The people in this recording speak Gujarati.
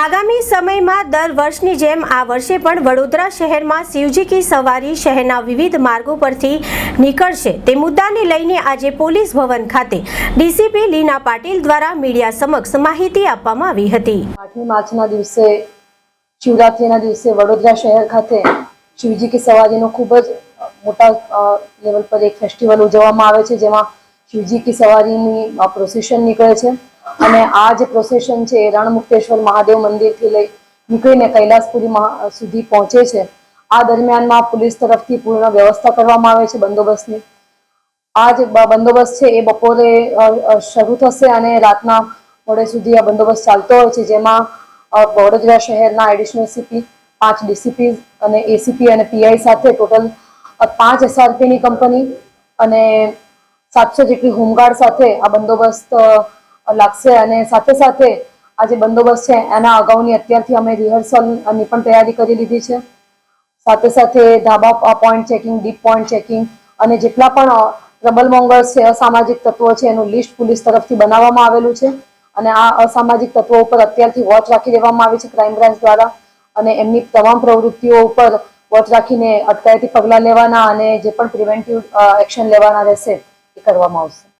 આગામી સમયમાં દર વર્ષની જેમ આ વર્ષે પણ વડોદરા શહેરમાં શિવજી કી સવારી શહેરના વિવિધ માર્ગો પરથી નીકળશે. તે મુદ્દાને લઈને આજે પોલીસ ભવન ખાતે ડીસીપી લીના પાટીલ દ્વારા મીડિયા સમક્ષ માહિતી આપવામાં આવી હતી. આઠમી માર્ચના દિવસે, શિવરાત્રિના દિવસે વડોદરા શહેર ખાતે શિવજી કી સવારીનો ખૂબ જ મોટા લેવલ પર એક ફેસ્ટિવલ ઉજવવામાં આવે છે, જેમાં શિવજી કી સવારીની પ્રોસેશન નીકળે છે. અને આ જે પ્રોસેશન છે એ રણમુક્તેશ્વર મહાદેવ મંદિરથી લઈ નીકળીને કૈલાસપુરી સુધી પહોંચે છે. આ દરમિયાનમાં પોલીસ તરફથી પૂર્ણ વ્યવસ્થા કરવામાં આવે છે બંદોબસ્તની. આ જે બંદોબસ્ત છે એ બપોરે શરૂ થશે અને રાતના મોડે સુધી આ બંદોબસ્ત ચાલતો હોય છે, જેમાં વડોદરા શહેરના એડિશનલ સીપી, પાંચ ડીસીપી અને એસીપી અને પીઆઈ સાથે ટોટલ પાંચ એસઆરપીની કંપની અને સાતસો જેટલી હોમગાર્ડ સાથે આ બંદોબસ્ત લાગશે અને સાથે સાથે આ જે બંદોબસ્ત છે, એના અગાઉની અત્યારથી અમે રિહર્સલની પણ તૈયારી કરી લીધી છે. સાથે સાથે ધાબા point checking deep point checking અને જેટલા પણ ટ્રબલ મોંગર્સ છે, અસામાજિક તત્વો છે, એનું લિસ્ટ પોલીસ તરફથી બનાવવામાં આવેલું છે. અને આ અસામાજિક તત્વો ઉપર અત્યારથી વોચ રાખી દેવામાં આવી છે ક્રાઇમ બ્રાન્ચ દ્વારા. અને એમની તમામ પ્રવૃત્તિઓ ઉપર વોચ રાખીને અટકાયતી પગલાં લેવાના અને જે પણ પ્રિવેન્ટિવ એક્શન લેવાના રહેશે, એ કરવામાં આવશે.